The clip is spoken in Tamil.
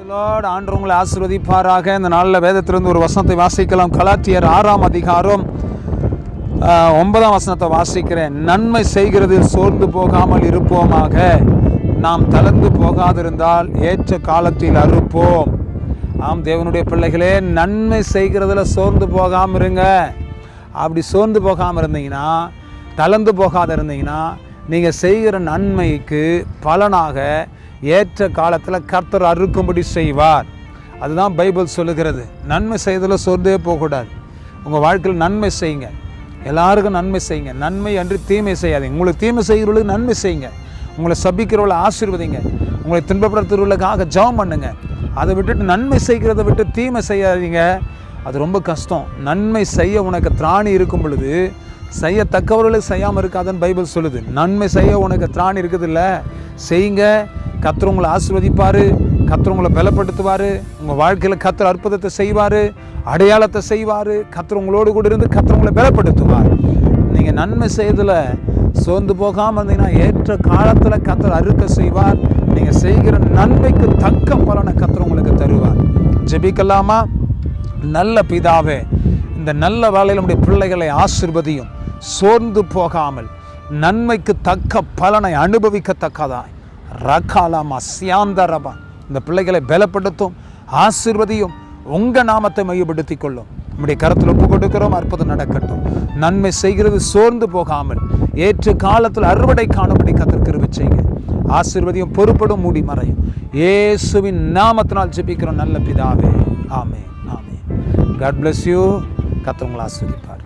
லார்ட் ஆண்டு உங்களை ஆசிர்வதிப்பாராக. இந்த நாளில் வேதத்திலிருந்து ஒரு வசனத்தை வாசிக்கலாம். கலாத்தியர் ஆறாம் அதிகாரம் ஒன்பதாம் வசனத்தை வாசிக்கிறேன். நன்மை செய்கிறதில் சோர்ந்து போகாமல் இருப்போமாக. நாம் தளர்ந்து போகாதிருந்தால் ஏற்ற காலத்தில் அறுப்போம். ஆம் தேவனுடைய பிள்ளைகளே நன்மை செய்கிறதுல சோர்ந்து போகாமல் இருங்க. அப்படி சோர்ந்து போகாமல் இருந்தீங்கன்னா தளர்ந்து போகாத இருந்தீங்கன்னா நீங்கள் செய்கிற நன்மைக்கு பலனாக ஏற்ற காலத்தில் கர்த்தர் அறுக்கும்படி செய்வார். அதுதான் பைபிள் சொல்லுகிறது. நன்மை செய்ததில் சோர்ந்தே போகக்கூடாது. உங்கள் வாழ்க்கையில் நன்மை செய்யுங்க. எல்லாருக்கும் நன்மை செய்யுங்க. நன்மை அன்று தீமை செய்யாதீங்க. உங்களுக்கு தீமை செய்கிறவர்களுக்கு நன்மை செய்யுங்க. உங்களை சபிக்கிறவளை ஆசீர்வதிங்க. உங்களை துன்பப்படுத்துறவர்களுக்காக ஜெபம் பண்ணுங்க. அதை விட்டுட்டு நன்மை செய்கிறத விட்டு தீமை செய்யாதீங்க. அது ரொம்ப கஷ்டம். நன்மை செய்ய உனக்கு திராணி இருக்கும் பொழுது செய்யத்தக்கவர்களுக்கு செய்யாமல் இருக்காதுன்னு பைபிள் சொல்லுது. நன்மை செய்ய உனக்கு திராணி இருக்குதுல்ல? செய்யுங்க. கத்தர் உங்களை ஆசிர்வதிப்பார் கத்தர் உங்களை பலப்படுத்துவார் உங்கள் வாழ்க்கையில் கத்தர் அற்புதத்தை செய்வார் அடையாளத்தை செய்வார் கத்தர் உங்களோடு கூட இருந்து கத்தர் உங்களை பலப்படுத்துவார். நீங்கள் நன்மை செய்யறதுல சோர்ந்து போகாமல் இருந்தீங்கன்னா ஏற்ற காலத்தில் கத்தர் அறுக்க செய்வார். நீங்கள் செய்கிற நன்மைக்கு தக்க பலனை கத்தர் உங்களுக்கு தருவார். ஜெபிக்கலாமா? நல்ல பிதாவே இந்த நல்ல வேலையில் நம்முடைய பிள்ளைகளை ஆசிர்வதியும். சோர்ந்து போகாமல் நன்மைக்கு தக்க பலனை அனுபவிக்கத்தக்கதாய். ரகாலாமா சியாந்தரபா இந்த பிள்ளைகளை பலப்படுத்தும் ஆசிர்வதியும் உங்கள் நாமத்தை மையப்படுத்திக் கொள்ளும் நம்முடைய கருத்தில் ஒப்பு கொடுக்கிறோம் அற்புதம் நடக்கட்டும். நன்மை செய்கிறது சோர்ந்து போகாமல் ஏற்று காலத்தில் அறுவடை காணும்படி கத்திருக்கிற செய்யுங்க. ஆசிர்வதியும் பொறுப்படும் மூடி மறையும். இயேசுவின் நாமத்தினால் ஜெபிக்கிறோம் நல்ல பிதாவே. ஆமே ஆமே காட் பிளஸ் யூ கத்தவங்களை ஆசிர்வதிப்பார்.